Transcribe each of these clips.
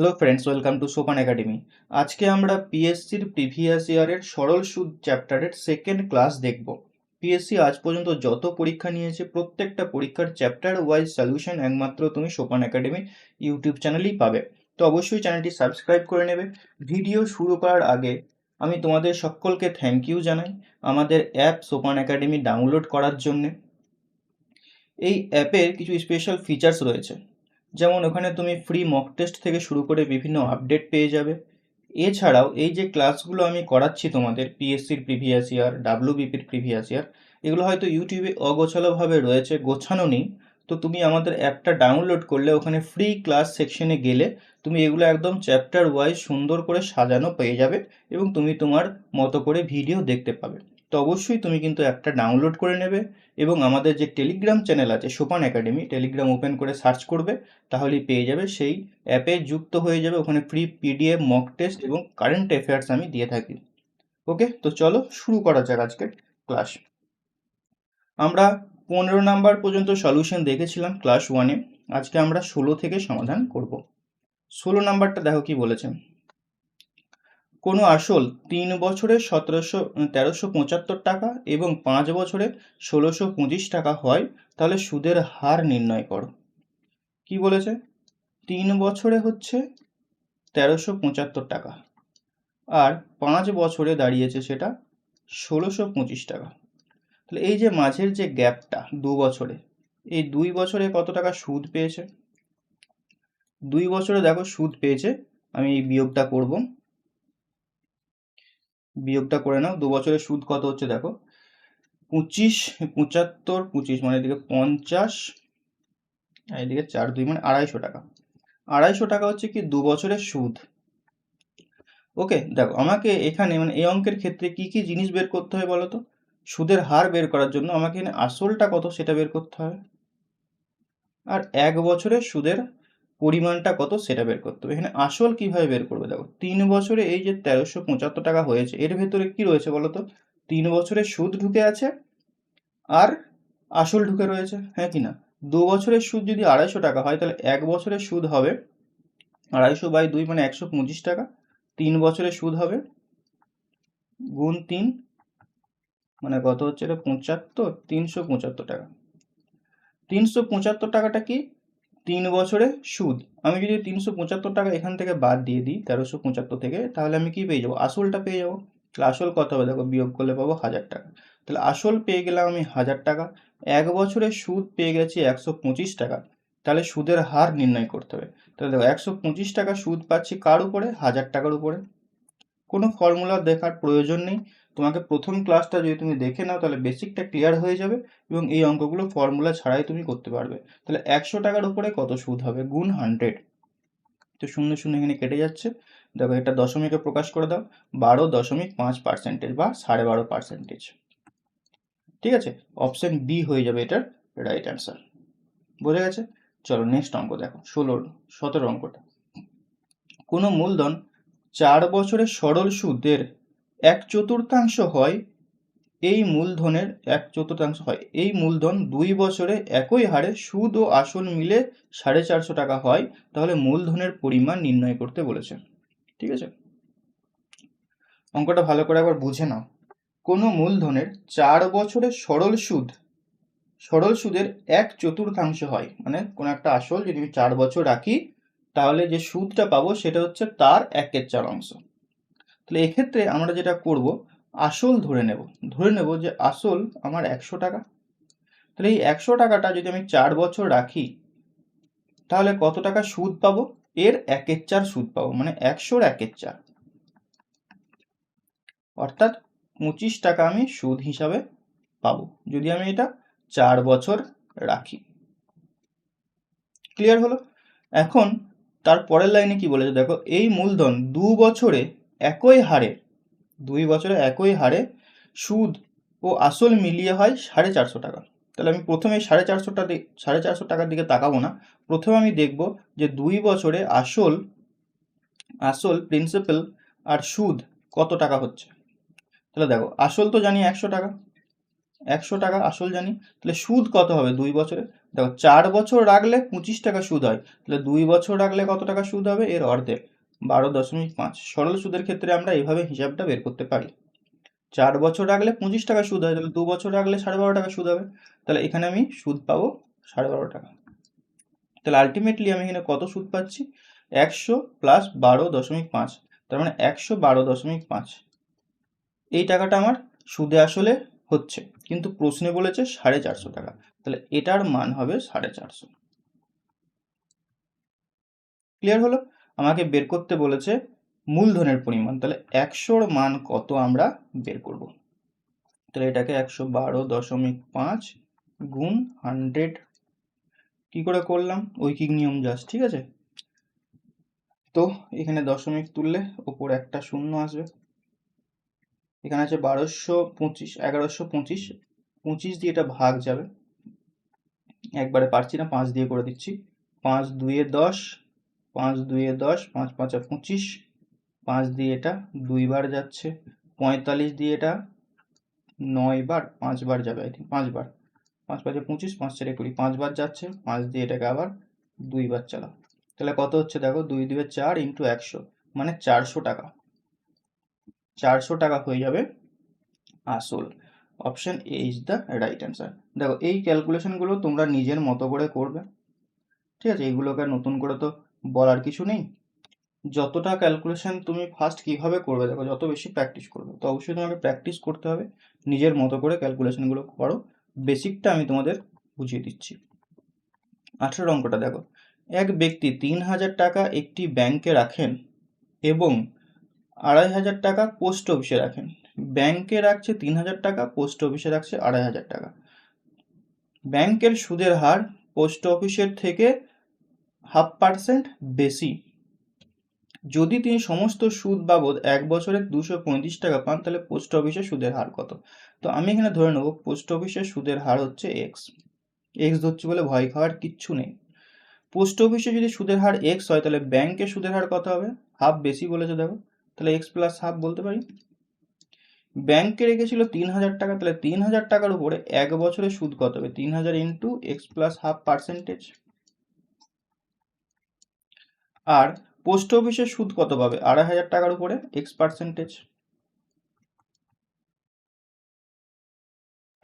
Hello friends welcome to Sopan academy আজকে আমরা পিএসসির previous ইয়ারের সরল সুদ চ্যাপ্টারের সেকেন্ড ক্লাস দেখব। পিএসসি আজ পর্যন্ত যত পরীক্ষা নিয়েছে, প্রত্যেকটা পরীক্ষার চ্যাপ্টার ওয়াইজ সলিউশন একমাত্র তুমি সোপান একাডেমি ইউটিউব চ্যানেলেই পাবে। তো অবশ্যই চ্যানেলটি সাবস্ক্রাইব করে নেবে। ভিডিও শুরু করার আগে আমি তোমাদের সকলকে থ্যাংক ইউ জানাই আমাদের অ্যাপ সোপান একাডেমি ডাউনলোড করার জন্যে। এই অ্যাপের কিছু স্পেশাল ফিচার্স রয়েছে। যেমন ওখানে তুমি ফ্রি মক টেস্ট থেকে শুরু করে বিভিন্ন আপডেট পেয়ে যাবে। এছাড়াও এই যে ক্লাসগুলো আমি করাচ্ছি তোমাদের পিএসসির প্রিভিয়াস ইয়ার ডাব্লিউবিপির প্রিভিয়াস ইয়ার এগুলো হয়তো ইউটিউবে অগোছালোভাবে রয়েছে, গোছানো নেই। তো তুমি আমাদের অ্যাপটা ডাউনলোড করলে ওখানে ফ্রি ক্লাস সেকশনে গেলে তুমি এগুলো একদম চ্যাপ্টার ওয়াইজ সুন্দর করে সাজানো পেয়ে যাবে এবং তুমি তোমার মতো করে ভিডিও দেখতে পাবে। তো অবশ্যই তুমি কিন্তু অ্যাপটা ডাউনলোড করে নেবে এবং আমাদের যে টেলিগ্রাম চ্যানেল আছে সোপান একাডেমি টেলিগ্রাম ওপেন করে সার্চ করবে, তাহলেই পেয়ে যাবে। সেই অ্যাপে যুক্ত হয়ে যাবে, ওখানে ফ্রি পিডিএফ মক টেস্ট এবং কারেন্ট অ্যাফেয়ার্স আমি দিয়ে থাকি। ওকে তো চলো শুরু করা যাক আজকের ক্লাস আমরা পনেরো নাম্বার পর্যন্ত সলিউশন দেখেছিলাম ক্লাস ওয়ানে আজকে আমরা ষোলো থেকে সমাধান করব। ষোলো নাম্বারটা দেখো কি বলেছে। কোনো আসল তিন বছরে সতেরোশো তেরোশো পঁচাত্তর টাকা এবং পাঁচ বছরে ষোলোশো পঁচিশ টাকা হয়, তাহলে সুদের হার নির্ণয় করো। কি বলেছে? তিন বছরে হচ্ছে তেরোশো পঁচাত্তর টাকা আর পাঁচ বছরে দাঁড়িয়েছে সেটা ষোলোশো পঁচিশ টাকা। তাহলে এই যে মাঝের যে গ্যাপটা দু বছরে, এই দুই বছরে কত টাকা সুদ পেয়েছে? দুই বছরে দেখো সুদ পেয়েছে, আমি এই বিয়োগটা করব। বিয়োগটা করে নাও। দু বছরের সুদ কত হচ্ছে দেখো? পঁচিশ, পঁচাত্তর, পঁচিশ মানে এদিকে পঞ্চাশ, আর এদিকে চার দুই মানে আড়াইশো টাকা। আড়াইশো টাকা হচ্ছে কি দু বছরের সুদ। ওকে, দেখো আমাকে এখানে মানে এই অঙ্কের ক্ষেত্রে কি কি জিনিস বের করতে হয় বলো তো? সুদের হার বের করার জন্য আমাকে এখানে আসলটা কত সেটা বের করতে হবে আর এক বছরের সুদের পরিমাণটা কত সেটা বের করতে হবে। এখানে আসল কীভাবে বের করবে? দেখো, তিন বছরে এই যে তেরোশো পঁচাত্তর টাকা হয়েছে, এর ভেতরে কি রয়েছে বলো তো? তিন বছরের সুদ ঢুকে আছে আর আসল ঢুকে রয়েছে হ্যাঁ কি না? দু বছরের সুদ যদি আড়াইশো টাকা হয়, তাহলে এক বছরের সুদ হবে আড়াইশো বাই দুই মানে একশো পঁচিশ টাকা। তিন বছরের সুদ হবে গুণ তিন মানে কত হচ্ছে এটা পঁচাত্তর, তিনশো পঁচাত্তর টাকা। তিনশো পঁচাত্তর টাকাটা কি? তিন বছরে সুদ। আমি যদি তিনশো পঁচাত্তর টাকা এখান থেকে বাদ দিয়ে দিই, তেরোশো পঁচাত্তর থেকে, তাহলে আমি কি পেয়ে যাব? আসলটা পেয়ে যাব? তাহলে আসল কত হবে? দেখো, বিয়োগ করলে পাবো হাজার টাকা। তাহলে আসল পেয়ে গেলাম আমি হাজার টাকা। এক বছরে সুদ পেয়ে গেছি একশো পঁচিশ টাকা। তাহলে সুদের হার নির্ণয় করতে হবে। তাহলে দেখো, একশো পঁচিশ টাকা সুদ পাচ্ছি কার উপরে? হাজার টাকার উপরে। কোনো ফর্মুলা দেখার প্রয়োজন নেই। তোমাকে প্রথম ক্লাসটা যদি তুমি দেখে নাও, তাহলে বেসিকটা ক্লিয়ার হয়ে যাবে এবং এই অঙ্কগুলো ফর্মুলা ছাড়াই তুমি করতে পারবে। তাহলে একশো টাকার উপরে কত সুদ হবে? গুণ হান্ড্রেড তো শূন্য শূন্য এখানে কেটে যাচ্ছে। দেখো, এটা দশমিকে প্রকাশ করে দাও। বারো দশমিক পাঁচ পার্সেন্টেজ বা সাড়ে বারো পার্সেন্টেজ ঠিক আছে? অপশন বি হয়ে যাবে এটার রাইট অ্যান্সার বোঝা গেছে? চলো নেক্সট অঙ্ক দেখো। ষোলোর সতেরো অঙ্কটা। কোনো মূলধন চার বছরের সরল সুদের এক চতুর্থাংশ হয়, এই মূলধনের এক চতুর্থাংশ হয়। এই মূলধন দুই বছরে একই হারে সুদ ও আসল মিলে সাড়ে চারশো টাকা হয়, তাহলে মূলধনের পরিমাণ নির্ণয় করতে বলেছে ঠিক আছে? অঙ্কটা ভালো করে একবার বুঝে নাও। কোনো মূলধনের চার বছরের সরল সুদ, সরল সুদের এক চতুর্থাংশ হয়। মানে কোনো একটা আসল যদি আমি চার বছর রাখি, তাহলে যে সুদটা পাবো সেটা হচ্ছে তার একের চার অংশ। তাহলে এক্ষেত্রে আমরা যেটা করব, আসল ধরে নেব। ধরে নেব যে আসল আমার একশো টাকা। তাহলে এই একশো টাকাটা যদি আমি চার বছর রাখি, তাহলে কত টাকা সুদ পাবো? এর একের চার সুদ পাবো মানে একশোর একের চার। অর্থাৎ পঁচিশ টাকা আমি সুদ হিসাবে পাবো, যদি আমি এটা চার বছর রাখি। ক্লিয়ার হলো? এখন তার পরের লাইনে কি বলেছে? দেখো, এই মূলধন দু বছরে একই হারে, দুই বছরে একই হারে সুদ ও আসল মিলিয়ে হয় সাড়ে চারশো টাকা। তাহলে আমি প্রথমে সাড়ে চারশোটা সাড়ে চারশো টাকার দিকে তাকাবো না। প্রথমে আমি দেখব যে দুই বছরে আসল আসল প্রিন্সিপাল আর সুদ কত টাকা হচ্ছে। তাহলে দেখো, আসল তো জানি একশো টাকা একশো টাকা আসল জানি। তাহলে সুদ কত হবে দুই বছরে? দেখো, চার বছর রাখলে পঁচিশ টাকা সুদ হয়। তাহলে দুই বছর রাখলে কত টাকা সুদ হবে? এর অর্ধেক। বারো দশমিক পাঁচ। সরল সুদের ক্ষেত্রে আমরা এইভাবে হিসাবটা বের করতে পারি। চার বছর রাখলে পঁচিশ টাকা সুদ হয়, তাহলে দু বছর রাখলে সাড়ে বারো টাকা সুদ হবে। তাহলে এখানে আমি সুদ পাবো সাড়ে বারো টাকা। তাহলে আলটিমেটলি আমি এখানে কত সুদ পাচ্ছি? একশো প্লাস বারো দশমিক পাঁচ। তার মানে একশো বারো দশমিক পাঁচ। এই টাকাটা আমার সুদে আসলে হচ্ছে। কিন্তু প্রশ্নে বলেছে সাড়ে চারশো টাকা। তাহলে এটার মান হবে সাড়ে চারশো। ক্লিয়ার হলো? আমাকে বের করতে বলেছে মূলধনের পরিমাণ। তাহলে একশোর মান কত আমরা বের করব? তাহলে এটাকে একশো বারো দশমিক পাঁচ গুণ হান্ড্রেড কী করে করলাম? ঐকিক নিয়ম জাস্ট, ঠিক আছে? তো এখানে দশমিক তুললে ওপর একটা শূন্য আসবে। এখানে আছে বারোশো পঁচিশ, এগারোশো পঁচিশ পঁচিশ দিয়ে এটা ভাগ যাবে। একবারে পারছি না, পাঁচ দিয়ে করে দিচ্ছি। পাঁচ দুয়ে দশ পাঁচ দুয়ে দশ, পাঁচ পাঁচা পঁচিশ, পাঁচ দিয়ে এটা দুইবার যাচ্ছে, পঁয়তাল্লিশ দিয়ে এটা নয় বার পাঁচবার যাবে আই থিঙ্ক পাঁচবার পাঁচ পাঁচে পঁচিশ, পাঁচ চারে কুড়ি পাঁচবার যাচ্ছে, পাঁচ দিয়ে এটাকে আবার দুইবার চালাও। তাহলে কত হচ্ছে দেখো, দুই দুয়ে চার ইন্টু একশো মানে চারশো টাকা। চারশো টাকা হয়ে যাবে আসল। Option A is the right answer দেখো, এই ক্যালকুলেশনগুলো তোমরা নিজের মতো করে করবে। ঠিক আছে, এইগুলোকে নতুন করে তো বলার কিছু নেই। যতটা ক্যালকুলেশন তুমি ফার্স্ট কীভাবে করবে দেখো, যত বেশি প্র্যাকটিস করবে, তো অবশ্যই তোমাকে প্র্যাকটিস করতে হবে। নিজের মতো করে ক্যালকুলেশনগুলো করো। বেসিকটা আমি তোমাদের বুঝিয়ে দিচ্ছি। আঠেরো অঙ্কটা দেখো। এক ব্যক্তি তিন হাজার টাকা একটি ব্যাংকে রাখেন এবং আড়াই হাজার টাকা পোস্ট অফিসে রাখেন। ব্যাংকে রাখছে তিন হাজার টাকা পোস্ট অফিসে রাখছে আড়াই হাজার টাকা। ব্যাংকের সুদের হার পোস্ট অফিসের থেকে হাফ পার্সেন্ট বেশি। যদি তিনি সমস্ত সুদ বাবদ এক বছরে দুশো পঁয়ত্রিশ টাকা পান, তাহলে পোস্ট অফিসের সুদের হার কত? তো আমি এখানে ধরে নেব, পোস্ট অফিসের সুদের হার হচ্ছে এক্স এক্স ধরছি বলে ভয় খাওয়ার কিচ্ছু নেই। পোস্ট অফিসে যদি সুদের হার এক্স হয়, তাহলে ব্যাংকের সুদের হার কত হবে? হাফ বেশি বলেছে দেখো। তাহলে এক্স প্লাস হাফ বলতে পারি। ব্যাংকে রেখেছিল তিন হাজার টাকা, তাহলে তিন হাজার টাকার উপরে এক বছরে সুদ কত হবে? তিন হাজার into X plus half percentage আর পোস্ট অফিসের সুদ কত পাবে? আড়াই হাজার টাকার উপরে এক্স পার্সেন্টেজ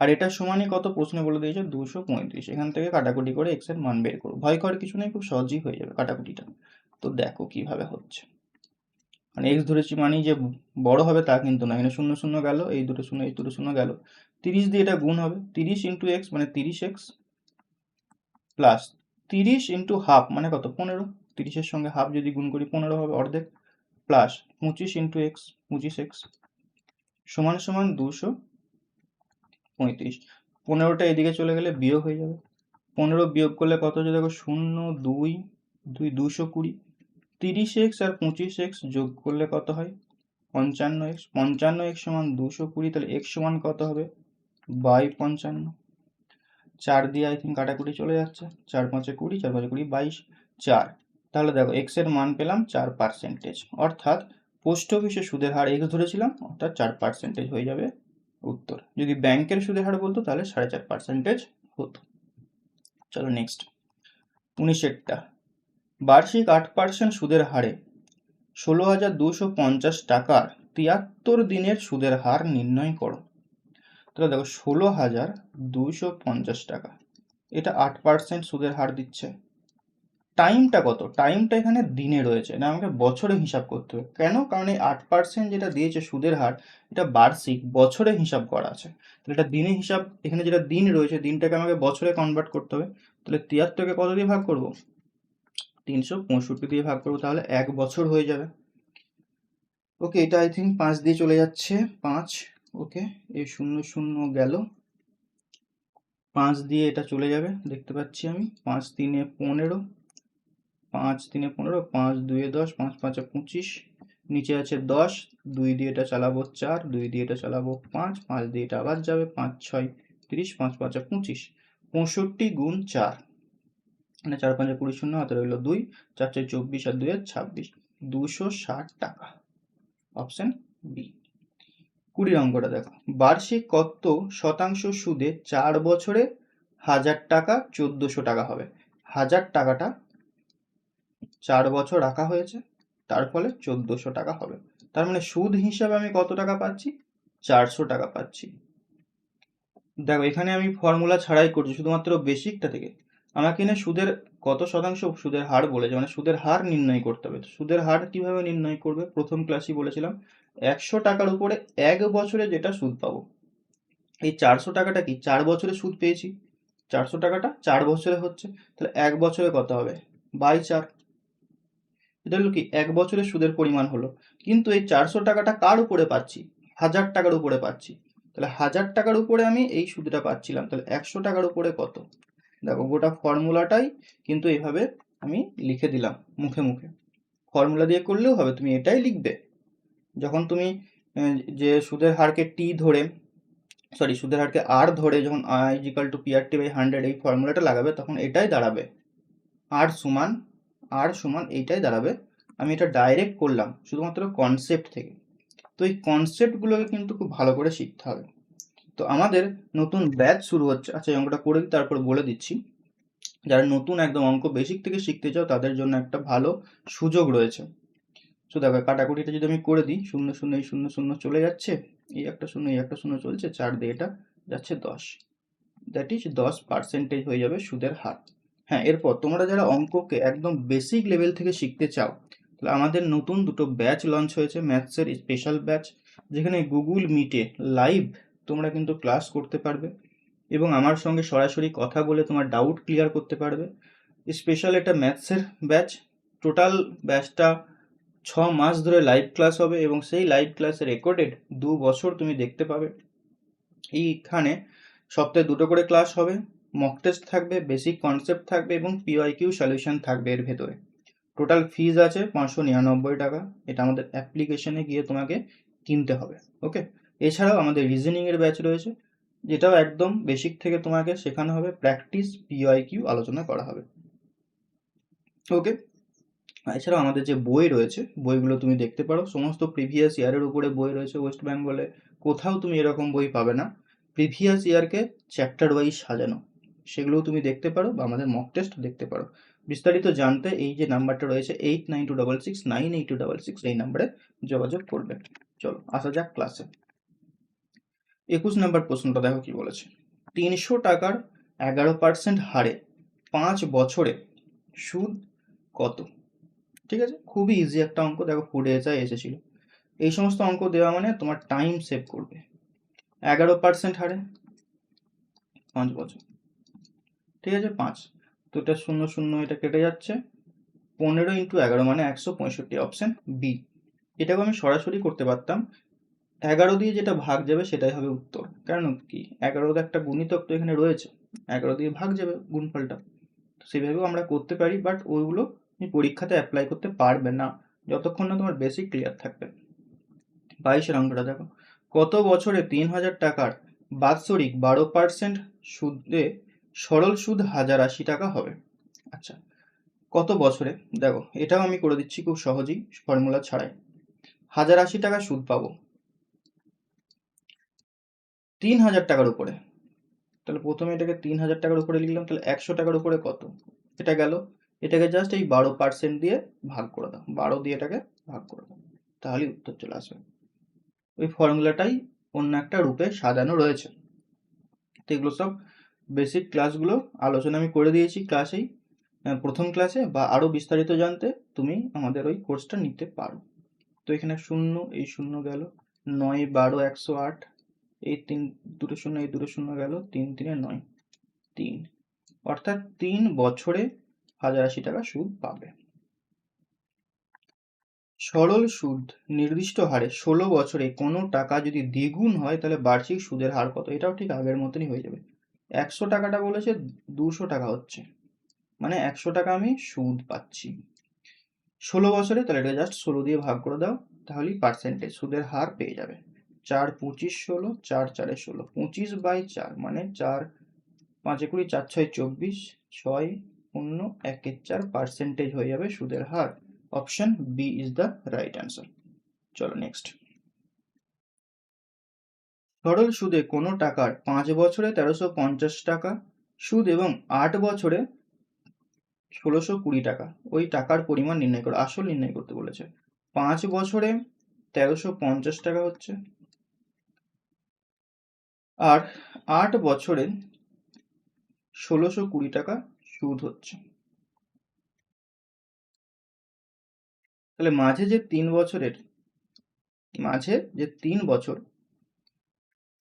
আর এটা সমানই কত প্রশ্নে বলে দিয়েছে? দুশো পঁয়ত্রিশ। এখান থেকে কাটাকুটি করে এক্সের মান বের করো। ভয় করার কিছু নেই, খুব সহজেই হয়ে যাবে কাটাকুটিটা। তো দেখো কীভাবে হচ্ছে। মানে এক্স ধরেছি মানেই যে বড় হবে তা কিন্তু না। এখানে শূন্য শূন্য গেল, এই দুটো শূন্য, এই দুটো শূন্য গেল। তিরিশ দিয়ে এটা গুণ হবে। তিরিশ ইন্টু এক্স মানে তিরিশ এক্স প্লাস তিরিশ ইন্টু হাফ মানে কত? পনেরো। তিরিশের সঙ্গে হাফ যদি গুণ করি পনেরো হবে অর্ধেক প্লাস পঁচিশ ইন্টু এক্স পঁচিশ এক্স সমান সমান দুশো পঁয়ত্রিশ। পনেরোটা এদিকে চলে গেলে বিয়োগ হয়ে যাবে। পনেরো বিয়োগ করলে কত হচ্ছে? দেখো শূন্য, দুই দুই, দুশো কুড়ি। তিরিশ এক্স আর পঁচিশ এক্স যোগ করলে কত হয়? পঞ্চান্ন এক্স পঞ্চান্ন এক্স সমান দুশো কুড়ি, তাহলে এক্স সমান কত হবে? বাই পঞ্চান্ন। চার দিয়ে আই থিঙ্ক কাটাকুটি চলে যাচ্ছে। চার পাঁচে কুড়ি, চার পাঁচে কুড়ি, বাইশ, চার। তাহলে দেখো এক্সের মান পেলাম চার পার্সেন্টেজ অর্থাৎ পোস্ট অফিসে সুদের হার এক্স ধরেছিলাম, অর্থাৎ চার পার্সেন্টেজ হয়ে যাবে উত্তর। যদি ব্যাংকের সুদের হার বলতো তাহলে সাড়ে চার পার্সেন্টেজ হতো। চলো নেক্সট উনিশেরটা। বার্ষিক আট পার্সেন্ট সুদের হারে ষোলো হাজার দুশো পঞ্চাশ টাকার তিয়াত্তর দিনের সুদের হার নির্ণয় করো। তাহলে দেখো ষোলো হাজার দুশো পঞ্চাশ টাকা। এটা আট পার্সেন্ট সুদের হার দিচ্ছে। টাইমটা কত? টাইমটা এখানে দিনে রয়েছে। না আমাকে বছরে হিসাব করতে হবে। কেন? কারণ এই আট পার্সেন্ট যেটা দিয়েছে সুদের হার, এটা বার্ষিক বছরে হিসাব করা আছে। তাহলে এটা দিনে হিসাব, এখানে যেটা দিন রয়েছে, দিনটাকে আমাকে বছরে কনভার্ট করতে হবে। তাহলে তিয়াত্তরকে কত দিয়ে ভাগ করব? তিনশো পঁয়ষট্টি দিয়ে ভাগ করব, তাহলে এক বছর হয়ে যাবে। ওকে এটা আই থিঙ্ক পাঁচ দিয়ে চলে যাচ্ছে। পাঁচ ওকে এই শূন্য শূন্য গেল। পাঁচ দিয়ে এটা চলে যাবে, দেখতে পাচ্ছি আমি। পাঁচ তিনে পনেরো পাঁচ তিনে পনেরো, পাঁচ দুয়ে দশ, পাঁচ পাঁচে পঁচিশ, নিচে আছে দশ, দুই দিয়ে এটা চালাবো চার, দুই দিয়ে এটা চালাবো পাঁচ পাঁচ দিয়ে এটা আবার যাবে পাঁচ, ছয়, তিরিশ, পাঁচ পাঁচে পঁচিশ, পঁয়ষট্টি গুণ চার। মানে চার পাঁচে কুড়ি শূন্য হাতে রইল দুই, চার চার চব্বিশ আর দুই ছাব্বিশ, দুশো ষাট টাকা। Option B. কুড়ি অঙ্কটা দেখো। বার্ষিক কত শতাংশ সুদে চার বছরে হাজার টাকা, চোদ্দোশো টাকা হবে। হাজার টাকাটা চার বছর রাখা হয়েছে, তার ফলে চোদ্দোশো টাকা হবে। তার মানে সুদ হিসাবে আমি কত টাকা পাচ্ছি? চারশো টাকা পাচ্ছি। দেখো, এখানে আমি ফর্মুলা ছাড়াই করছি, শুধুমাত্র বেসিকটা থেকে। আমাকে এনে সুদের কত শতাংশ সুদের হার বলেছে মানে সুদের হার নির্ণয় করতে হবে। সুদের হার কীভাবে নির্ণয় করবে? প্রথম ক্লাসই বলেছিলাম, একশো টাকার উপরে এক বছরে যেটা সুদ পাবো। এই চারশো টাকাটা কি? চার বছরে সুদ পেয়েছি। চারশো টাকাটা চার বছরে হচ্ছে, তাহলে এক বছরে কত হবে? বাই চার। এটা হলো কি, এক বছরের সুদের পরিমাণ হলো। কিন্তু এই চারশো টাকাটা কার উপরে পাচ্ছি? হাজার টাকার উপরে পাচ্ছি। তাহলে হাজার টাকার উপরে আমি এই সুদটা পাচ্ছিলাম, তাহলে একশো টাকার উপরে কত? দেখো, গোটা ফর্মুলাটাই কিন্তু এভাবে আমি লিখে দিলাম মুখে মুখে। ফর্মুলা দিয়ে করলেও হবে, তুমি এটাই লিখবে। যখন তুমি যে সুদের হারকে টি ধরে সরি সুদের হারকে আর ধরে যখন I is equal to PR T by hundred এই ফর্মুলাটা লাগাবে, তখন এটাই দাঁড়াবে। আর সমান আর সমান এইটাই দাঁড়াবে। আমি এটা ডাইরেক্ট করলাম শুধুমাত্র কনসেপ্ট থেকে। তো এই কনসেপ্টগুলোকে কিন্তু খুব ভালো করে শিখতে হবে। তো আমাদের নতুন ব্যাচ শুরু হচ্ছে। আচ্ছা এই অঙ্কটা করে দিই, তারপর বলে দিচ্ছি। যারা নতুন একদম অঙ্ক বেসিক থেকে শিখতে চাও, তাদের জন্য একটা ভালো সুযোগ রয়েছে। তো দেখো, কাটাকুটিটা যদি আমি করে দিই, শূন্য শূন্য, এই শূন্য শূন্য চলে যাচ্ছে। এই একটা শূন্য, এই একটা শূন্য চলছে, চার দিয়ে এটা যাচ্ছে দশ। দ্যাট ইজ দশ পার্সেন্টেজ হয়ে যাবে সুদের হার। হ্যাঁ এরপর তোমরা যারা অঙ্ককে একদম বেসিক লেভেল থেকে শিখতে চাও, তাহলে আমাদের নতুন দুটো ব্যাচ লঞ্চ হয়েছে ম্যাথসের স্পেশাল ব্যাচ যেখানে গুগল মিটে লাইভ তোমরা কিন্তু ক্লাস করতে পারবে এবং আমার সঙ্গে সরাসরি কথা বলে তোমার ডাউট ক্লিয়ার করতে পারবে। স্পেশাল একটা ম্যাথসের ব্যাচ টোটাল ব্যাচটা ছ মাস ধরে লাইভ ক্লাস হবে এবং সেই লাইভ ক্লাসে রেকর্ডেড দু বছর তুমি দেখতে পাবে। এইখানে সপ্তাহে দুটো করে ক্লাস হবে। মক টেস্ট থাকবে বেসিক কনসেপ্ট থাকবে এবং পিওয়াইকিউ সলিউশন থাকবে এর ভেতরে। টোটাল ফিজ আছে পাঁচশো নিরানব্বই টাকা। এটা আমাদের অ্যাপ্লিকেশনে গিয়ে তোমাকে কিনতে হবে ওকে এছাড়াও আমাদের রিজনিং এর ব্যাচ রয়েছে, যেটাও একদম বেসিক থেকে তোমাকে শেখানো হবে প্র্যাকটিস পিওয়াইকিউ আলোচনা করা হবে ওকে এছাড়াও আমাদের যে বই রয়েছে, বইগুলো তুমি দেখতে পারো, সমস্ত প্রিভিয়াস ইয়ারের উপরে বই রয়েছে ওয়েস্ট বেঙ্গলে কোথাও তুমি এরকম বই পাবে না। প্রিভিয়াস ইয়ারকে চ্যাপ্টার ওয়াইজ সাজানো সেগুলোও তুমি দেখতে পারো বা আমাদের মক টেস্ট দেখতে পারো। বিস্তারিত জানতে এই যে নাম্বারটা রয়েছে eight nine two double six nine eight two double six এই নাম্বারে যোগাযোগ করবে। চলো, আসা যাক ক্লাসে একুশ নাম্বার প্রশ্নটা দেখো কি বলেছে। তিনশো টাকার এগারো পার্সেন্ট হারে পাঁচ বছরে সুদ কত? ঠিক আছে? খুবই ইজি একটা অঙ্ক, দেখো ফুডে এসে এসেছিল। এই সমস্ত অঙ্ক দেওয়া মানে তোমার টাইম সেভ করবে। এগারো পার্সেন্ট হারে পাঁচ বছর। ঠিক আছে, পাঁচ। তো এটা শূন্য শূন্য এটা কেটে যাচ্ছে। পনেরো ইন্টু এগারো মানে একশো পঁয়ষট্টি অপশন বি এটাকে আমি সরাসরি করতে পারতাম। এগারো দিয়ে যেটা ভাগ যাবে সেটাই হবে উত্তর। কারণ কি? এগারোতে একটা গুণিতক তো এখানে রয়েছে। এগারো দিয়ে ভাগ যাবে গুণফলটা। সেভাবেও আমরা করতে পারি বাট ওইগুলো তুমি পরীক্ষাতে অ্যাপ্লাই করতে পারবে না। যতক্ষণ না তোমার বেসিক ক্লিয়ার থাকবে। বাইশের অঙ্কটা দেখো। কত বছরে তিন হাজার টাকার বাৎসরিক বারো পার্সেন্ট সুদে সরল সুদ হাজার আশি টাকা হবে। আচ্ছা কত বছরে? দেখো, এটাও আমি করে দিচ্ছি খুব সহজেই ফর্মুলা ছাড়াই। হাজার আশি টাকা সুদ পাবো। তিন হাজার টাকার উপরে। তাহলে প্রথমে এটাকে তিন হাজার টাকার উপরে লিখলাম, তাহলে একশো টাকার উপরে কত? এটা গেল, এটাকে জাস্ট এই বারো পার্সেন্ট দিয়ে ভাগ করে দাও। বারো দিয়ে এটাকে ভাগ করে দাও। তাহলেই উত্তর চলে আসবে। ওই ফর্মুলাটাই অন্য একটা রূপে সাজানো রয়েছে। তো এগুলো সব বেসিক ক্লাসগুলো আলোচনা আমি করে দিয়েছি ক্লাসেই প্রথম ক্লাসে বা আরও বিস্তারিত জানতে তুমি আমাদের ওই কোর্সটা নিতে পারো। তো এখানে শূন্য, এই শূন্য গেল। নয়, বারো, একশো আট। এই তিন, দুটো শূন্য, এই দুটো শূন্য গেল। তিন, তিনে নয়, তিন। অর্থাৎ তিন বছরে হাজার আশি টাকা সুদ পাবে। সরল সুদ, নির্দিষ্ট হারে ষোলো বছরে কোনো টাকা যদি দ্বিগুণ হয়, তাহলে বার্ষিক সুদের হার কত? এটাও ঠিক আগের মতনই হয়ে যাবে। একশো টাকাটা বলেছে, দুশো টাকা হচ্ছে। মানে একশো টাকা আমি সুদ পাচ্ছি। ষোলো বছরে, তাহলে এটা জাস্ট ষোলো দিয়ে ভাগ করে দাও, তাহলেই পার্সেন্টেজ সুদের হার পেয়ে যাবে। চার পঁচিশ ষোলো, চার চারে ষোলো, পঁচিশ বাই চার মানে চার পাঁচে কুড়ি, চার ছয় চব্বিশ, ছয় শূন্য, একের চার পার্সেন্টেজ হয়ে যাবে সুদের হার। Option B is the right answer চলো নেক্সট সরল সুদে কোনো টাকার পাঁচ বছরে তেরোশো পঞ্চাশ টাকা, সুদ এবং আট বছরে ষোলোশো কুড়ি টাকা। ওই টাকার পরিমাণ নির্ণয় করো। আসল নির্ণয় করতে বলেছে। পাঁচ বছরে তেরোশো পঞ্চাশ টাকা হচ্ছে। আর আট বছরে ষোলোশো কুড়ি টাকা সুদ হচ্ছে। তাহলে মাঝে যে তিন বছরের, মাঝে যে তিন বছর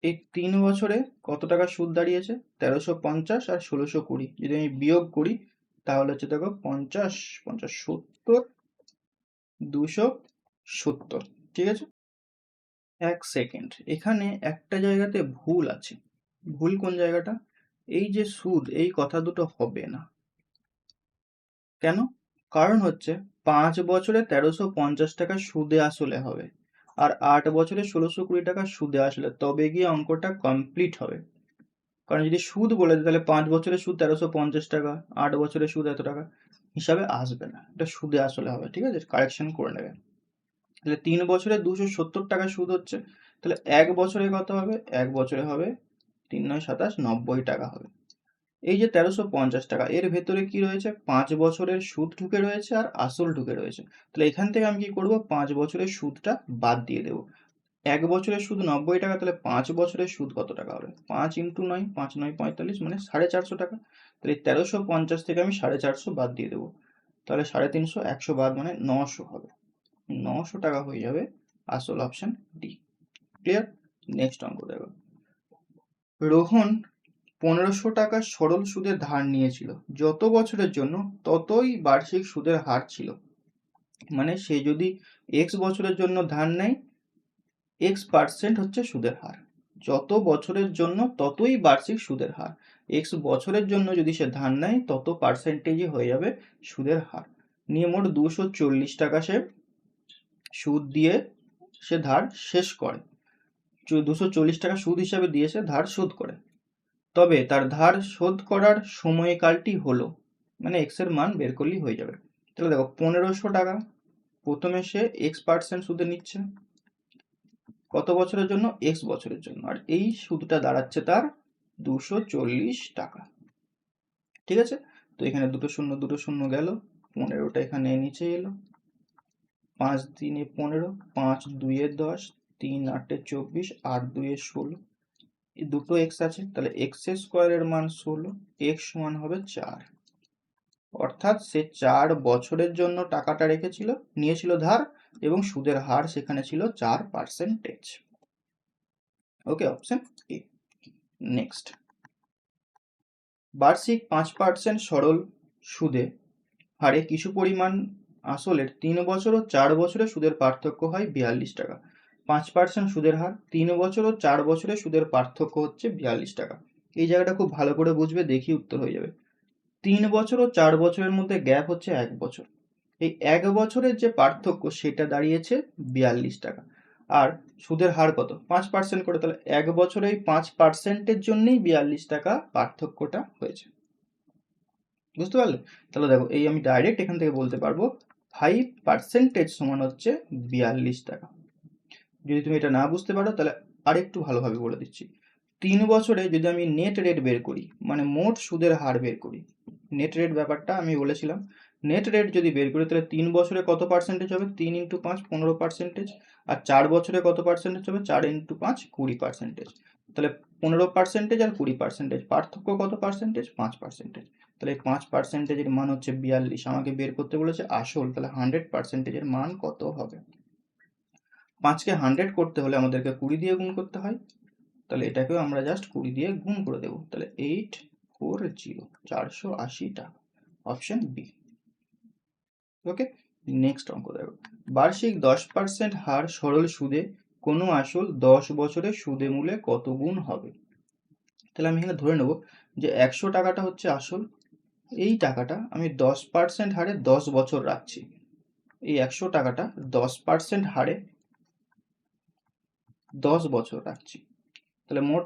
এই তিন বছরে কত টাকা সুদ দাঁড়িয়েছে? তেরোশো পঞ্চাশ আর ষোলোশো কুড়ি। যদি আমি বিয়োগ করি, তাহলে হচ্ছে দেখো পঞ্চাশ পঞ্চাশ সত্তর, দুশো সত্তর। ঠিক আছে? এক সেকেন্ড। এখানে একটা জায়গাতে ভুল আছে। ভুল কোন জায়গাটা? এই যে সুদ, এই কথা দুটো হবে না। কেন? কারণ হচ্ছে পাঁচ বছরে তেরোশো পঞ্চাশ টাকা সুদে আসলে হবে। আর আট বছরে ষোলোশো কুড়ি টাকা সুদে আসলে, তবে গিয়ে অঙ্কটা কমপ্লিট হবে। কারণ যদি সুদ বলে দেয়, তাহলে পাঁচ বছরের সুদ তেরোশো পঞ্চাশ টাকা, আট বছরের সুদ এত টাকা, হিসাবে আসবে না। এটা সুদে আসলে হবে, ঠিক আছে? কারেকশন করে নেবে। তাহলে তিন বছরে দুশো সত্তর টাকা সুদ হচ্ছে, তাহলে এক বছরে কত হবে? এক বছরে হবে তিন নয় সাতাশ নব্বই টাকা হবে। এই যে তেরোশো পঞ্চাশ টাকা, এর ভেতরে কি রয়েছে? পাঁচ বছরের সুদ ঢুকে রয়েছে আর আসল ঢুকে রয়েছে। তাহলে এখান থেকে আমি কি করব? পাঁচ বছরের সুদটা বাদ দিয়ে দেবো। এক বছরের সুদ নব্বই টাকা, তাহলে পাঁচ বছরের সুদ কত টাকা হবে? পাঁচ ইন্টু নয়, পাঁচ নয় পঁয়তাল্লিশ মানে সাড়ে চারশো টাকা। তাহলে তেরোশো পঞ্চাশ থেকে আমি সাড়ে চারশো বাদ দিয়ে দেবো। তাহলে সাড়ে তিনশো, একশো বাদ মানে নশো হবে। নশো টাকা হয়ে যাবে আসল অপশন ডি ক্লিয়ার নেক্সট অঙ্ক দেখো। রোহন পনেরোশো টাকা সরল সুদের ধার নিয়েছিল। যত বছরের জন্য ততই বার্ষিক সুদের হার ছিল। মানে সে যদি এক্স বছরের জন্য ধার নেয় এক্স পার্সেন্ট হচ্ছে সুদের হার। যত বছরের জন্য ততই বার্ষিক সুদের হার। এক্স বছরের জন্য যদি সে ধার নেয়, তত পার্সেন্টেজই হয়ে যাবে সুদের হার। নিয়ে মোট দুশো চল্লিশ টাকা সে সুদ দিয়ে সে ধার শেষ করে। দুশো চল্লিশ টাকা সুদ হিসাবে দিয়ে সে ধার শোধ করে। তবে তার ধার শোধ করার সময়কালটি হলো। মানে এক্সের মান বের করলেই হয়ে যাবে। তাহলে দেখো, পনেরোশো টাকা। প্রথমে সে এক্স পার্সেন্ট সুদে নিচ্ছে। কত বছরের জন্য? এক্স বছরের জন্য। আর এই সুদটা দাঁড়াচ্ছে তার দুশো চল্লিশ টাকা। ঠিক আছে? তো এখানে দুটো শূন্য দুটো শূন্য গেল। পনেরোটা এখানে নিচে এলো। পাঁচ দিনে পনেরো, পাঁচ দুইয়ে দশ, তিন আটে চব্বিশ, আট দুইয়ে ষোলো। দুটো এক্স আছে, তাহলে এক্স স্কোয়ারের মান ষোলো এক্স সমান হবে চার। অর্থাৎ সে চার বছরের জন্য টাকাটা রেখেছিল, নিয়েছিল ধার, এবং সুদের হার সেখানে ছিল চার percentage okay option A next বার্ষিক পাঁচ পার্সেন্ট সরল সুদে হারে কিছু পরিমাণ আসলের তিন বছর ও চার বছরে সুদের পার্থক্য হয় বিয়াল্লিশ টাকা। পাঁচ পার্সেন্ট সুদের হার, তিন বছর ও চার বছরে সুদের পার্থক্য হচ্ছে বিয়াল্লিশ টাকা। এই জায়গাটা খুব ভালো করে বুঝবে দেখি উত্তর হয়ে যাবে। তিন বছর ও চার বছরের মধ্যে গ্যাপ হচ্ছে এক বছর। এই এক বছরের যে পার্থক্য, সেটা দাঁড়িয়েছে বিয়াল্লিশ টাকা। আর সুদের হার কত? পাঁচ পার্সেন্ট করে, তাহলে এক বছরে এই পাঁচ পার্সেন্টের জন্যই বিয়াল্লিশ টাকা পার্থক্যটা হয়েছে। বুঝতে পারলে? তাহলে দেখো, এই আমি ডাইরেক্ট এখান থেকে বলতে পারব ফাইভ পার্সেন্টেজ সমান হচ্ছে বিয়াল্লিশ টাকা। যদি তুমি এটা না বুঝতে পারো, তাহলে আরেকটু ভালোভাবে বলে দিচ্ছি। তিন বছরে যদি আমি নেট রেট বের করি মানে মোট সুদের হার বের করি নেট রেট ব্যাপারটা আমি বলেছিলাম নেট রেট যদি বের করি, তাহলে তিন বছরে কত পার্সেন্টেজ হবে? তিন ইন্টু পাঁচ, পনেরো পার্সেন্টেজ আর চার বছরে কত পার্সেন্টেজ হবে? চার ইন্টু পাঁচ, কুড়ি পার্সেন্টেজ তাহলে পনেরো পার্সেন্টেজ আর কুড়ি পার্সেন্টেজ পার্থক্য কত পার্সেন্টেজ পাঁচ পার্সেন্টেজ তাহলে পাঁচ পার্সেন্টেজের মান হচ্ছে বিয়াল্লিশ, আমাকে বের করতে বলেছে আসল, তাহলে হান্ড্রেড পার্সেন্টেজের মান কত হবে? পাঁচকে হান্ড্রেড করতে হলে আমাদেরকে কুড়ি দিয়ে গুণ করতে হয়। তাহলে এটাকেও আমরা জাস্ট কুড়ি দিয়ে গুণ করে দেবো। তাহলে এইট ফোর জিরো চারশো আশি টাকা। অপশন বি ওকে নেক্সট অঙ্ক দেখো। বার্ষিক দশ পার্সেন্ট হার সরল সুদে কোনো আসল দশ বছরে সুদে মূলে কত গুণ হবে? তাহলে আমি এখানে ধরে নেব যে একশো টাকাটা হচ্ছে আসল। এই টাকাটা আমি দশ পার্সেন্ট হারে দশ বছর রাখছি। এই একশো টাকাটা দশ পার্সেন্ট হারে দশ বছর রাখছি। তাহলে মোট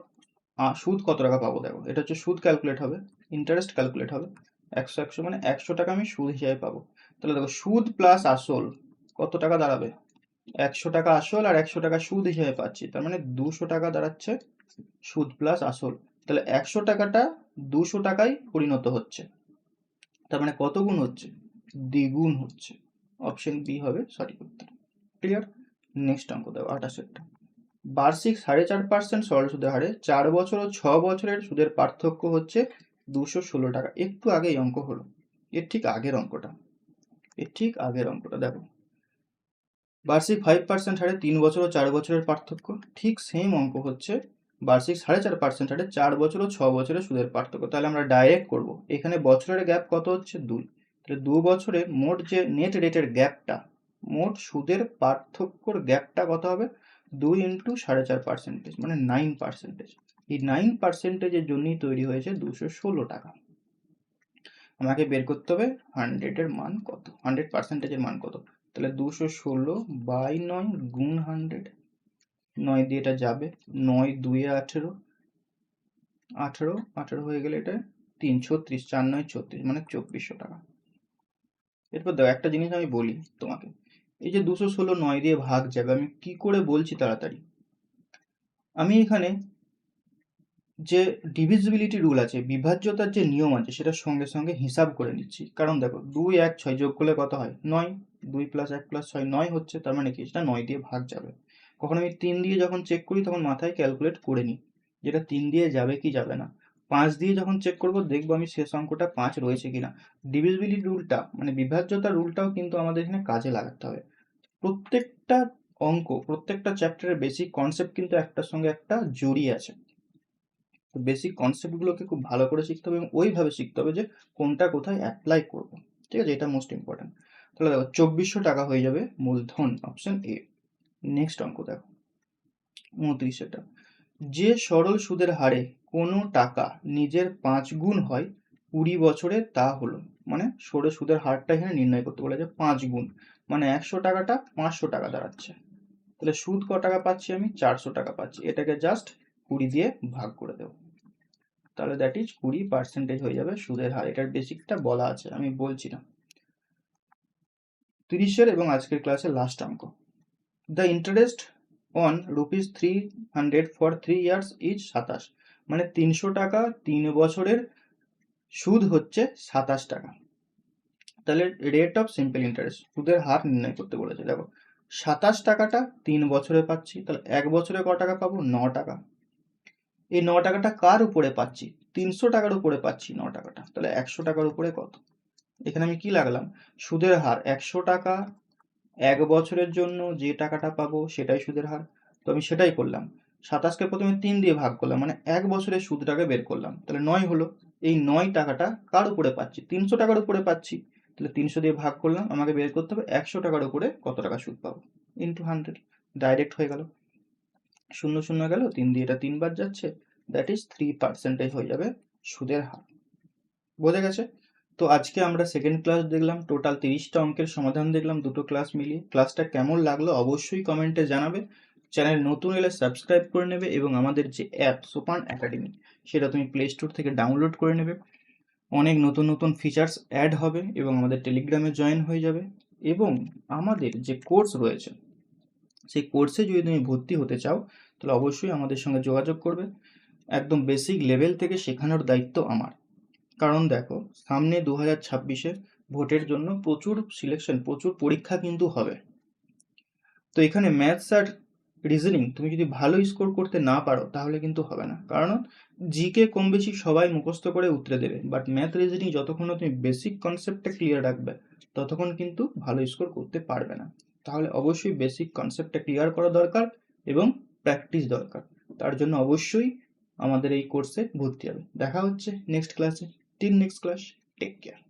সুদ কত টাকা পাবো দেখো? এটা হচ্ছে সুদ ক্যালকুলেট হবে ইন্টারেস্ট ক্যালকুলেট হবে। একশো একশো মানে একশো টাকা আমি সুদ হিসাবে পাবো। তাহলে দেখো, সুদ প্লাস আসল কত টাকা দাঁড়াবে? একশো টাকা আসল আর একশো টাকা সুদ হিসাবে পাচ্ছি। তার মানে দুশো টাকা দাঁড়াচ্ছে সুদ প্লাস আসল। তাহলে একশো টাকাটা দুশো টাকায় পরিণত হচ্ছে। তার মানে কত গুণ হচ্ছে? দ্বিগুণ হচ্ছে। অপশন বি হবে সঠিক উত্তর। ক্লিয়ার নেক্সট অঙ্ক দেবো আঠাশেরটা বার্ষিক সাড়ে চার পার্সেন্ট সরল সুদের হারে চার বছর ও ছ বছরের সুদের পার্থক্য হচ্ছে দুশো ষোলো টাকা। একটু আগে এই অঙ্ক হলো। এর ঠিক আগের অঙ্কটা। এর ঠিক আগের অঙ্কটা, দেখো। বার্ষিক ফাইভ পার্সেন্ট হারে তিন বছর ও চার বছরের পার্থক্য। ঠিক সেম অঙ্ক হচ্ছে বার্ষিক সাড়ে চার পার্সেন্ট হারে চার বছর ও ছ বছরের সুদের পার্থক্য। তাহলে আমরা ডাইরেক্ট করব। এখানে বছরের গ্যাপ কত হচ্ছে? দুই। তাহলে দু বছরে মোট যে নেট রেটের গ্যাপটা মোট সুদের পার্থক্যর গ্যাপটা কত হবে? দুই ইন্টু সাড়ে চার পার্সেন্টেজ মানে নাইন পার্সেন্টেজ এই নাইন পার্সেন্টেজের জন্যই তৈরি হয়েছে দুশো ষোলো টাকা। আমাকে বের করতে হবে হান্ড্রেডের মান কত? হান্ড্রেড পার্সেন্টেজের মান কত? তাহলে দুশো ষোলো বাই নয় গুণ হান্ড্রেড নয় দিয়ে এটা যাবে, নয় দুয়ে আঠেরো। আঠেরো আঠেরো হয়ে গেলে এটা তিন ছত্রিশ চার নয় ছত্রিশ মানে চব্বিশশো টাকা। এরপর দেখো একটা জিনিস আমি বলি তোমাকে। এই যে দুশো ষোলো নয় দিয়ে ভাগ যাবে, আমি কি করে বলছি তাড়াতাড়ি? আমি এখানে যে ডিভিজিবিলিটি রুল আছে, বিভাজ্যতার যে নিয়ম আছে সেটা সঙ্গে সঙ্গে হিসাব করে নিচ্ছি। কারণ দেখো, দুই এক ছয় যোগ করলে কত হয়? নয়। দুই প্লাস এক প্লাস ছয়, নয় হচ্ছে, তার মানে কি? সেটা নয় দিয়ে ভাগ যাবে। কখন আমি তিন দিয়ে যখন চেক করি, তখন মাথায় ক্যালকুলেট করে নিই। যেটা তিন দিয়ে যাবে কি যাবে না? পাঁচ দিয়ে যখন চেক করব, দেখব আমি শেষ অঙ্কটা পাঁচ রয়েছে কিনা। ডিভিজিবিলিটি রুলটা মানে বিভাজ্যতা রুলটাও কিন্তু আমাদের এখানে কাজে লাগাতে হবে। প্রত্যেকটা অঙ্ক, প্রত্যেকটা চ্যাপ্টারের বেসিক কনসেপ্ট কিন্তু একটার সঙ্গে একটা জড়িয়ে আছে। তো বেসিক কনসেপ্টগুলোকে খুব ভালো করে শিখতে হবে এবং ওইভাবে শিখতে হবে যে কোনটা কোথায় অ্যাপ্লাই করব। ঠিক আছে? এটা মোস্ট ইম্পর্ট্যান্ট তাহলে দেখো, চব্বিশশো টাকা হয়ে যাবে মূলধন অপশন এ নেক্সট অঙ্ক দেখো। উনত্রিশটা যে সরল সুদের হারে কোনো টাকা নিজের পাঁচ গুণ হয় কুড়ি বছরে তা হলো। মানে সরে সুদের হারটা এখানে নির্ণয় করতে বলে যে পাঁচ গুণ। মানে একশো টাকাটা পাঁচশো টাকা দাঁড়াচ্ছে। তাহলে সুদ ক টাকা পাচ্ছি আমি? চারশো টাকা পাচ্ছি। এটাকে জাস্ট কুড়ি দিয়ে ভাগ করে দেবো। তাহলে দ্যাট ইজ কুড়ি পার্সেন্টেজ হয়ে যাবে সুদের হার। এটার বেসিকটা বলা আছে, আমি বলছি না। তিরিশের এবং আজকের ক্লাসের লাস্ট অঙ্ক। The interest on rupees three hundred for three years is সাতাশ। মানে তিনশো টাকা তিন বছরের সুদ হচ্ছে সাতাশ টাকা। তাহলে রেট অফ সিম্পল ইন্টারেস্ট সুদের হার নির্ণয় করতে বলেছে। দেখো, সাতাশ টাকাটা তিন বছরে পাচ্ছি, তাহলে এক বছরে ক টাকা পাবো? ন টাকা। এই ন টাকাটা কার উপরে পাচ্ছি? তিনশো টাকার উপরে পাচ্ছি ন টাকাটা। তাহলে একশো টাকার উপরে কত? এখানে আমি কি লাগলাম? সুদের হার, একশো টাকা এক বছরের জন্য যে টাকাটা পাবো সেটাই সুদের হার। তো আমি সেটাই করলাম। সাতাশকে প্রথমে তিন দিয়ে ভাগ করলাম মানে এক বছরের সুদটাকে বের করলাম। তাহলে নয় হলো, এই নয় টাকাটা কার উপরে পাচ্ছি? তিনশো টাকার উপরে পাচ্ছি। তাহলে তিনশো দিয়ে ভাগ করলাম, আমাকে বের করতে হবে একশো টাকার উপরে কত টাকা সুদ পাবো? ইন্টু হান্ড্রেড ডাইরেক্ট হয়ে গেল। শূন্য শূন্য গেল, তিন দিয়ে এটা তিনবার যাচ্ছে দ্যাট ইজ থ্রি পার্সেন্টেজ হয়ে যাবে সুদের হার। বোঝা গেছে? তো আজকে আমরা সেকেন্ড ক্লাস দেখলাম টোটাল তিরিশটা অঙ্কের সমাধান দেখলাম, দুটো ক্লাস মিলিয়ে। ক্লাসটা কেমন লাগল অবশ্যই কমেন্টে জানাবে। চ্যানেল নতুন এলে সাবস্ক্রাইব করে নেবে এবং আমাদের যে অ্যাপ সোপান একাডেমি, সেটা তুমি প্লে স্টোর থেকে ডাউনলোড করে নেবে। অনেক নতুন নতুন ফিচার্স অ্যাড হবে এবং আমাদের টেলিগ্রামে জয়েন হয়ে যাবে। এবং আমাদের যে কোর্স রয়েছে, সেই কোর্সে যদি তুমি ভর্তি হতে চাও, তাহলে অবশ্যই আমাদের সঙ্গে যোগাযোগ করবে। একদম বেসিক লেভেল থেকে শেখানোর দায়িত্ব আমার। কারণ দেখো, সামনে দু হাজার ছাব্বিশে ভোটের জন্য প্রচুর সিলেকশন প্রচুর পরীক্ষা কিন্তু হবে। তো এখানে ম্যাথস আর রিজনিং তুমি যদি ভালো স্কোর করতে না পারো, তাহলে কিন্তু হবে না। কারণ জিকে কম বেশি সবাই মুখস্থ করে উতরে দেবে। বাট ম্যাথ রিজনিং যতক্ষণ তুমি বেসিক কনসেপ্টটা ক্লিয়ার রাখবে, ততক্ষণ কিন্তু ভালো স্কোর করতে পারবে না। তাহলে অবশ্যই বেসিক কনসেপ্টটা ক্লিয়ার করা দরকার এবং প্র্যাকটিস দরকার। তার জন্য অবশ্যই আমাদের এই কোর্সে ভর্তি হবে। দেখা হচ্ছে নেক্সট ক্লাসে till next class take care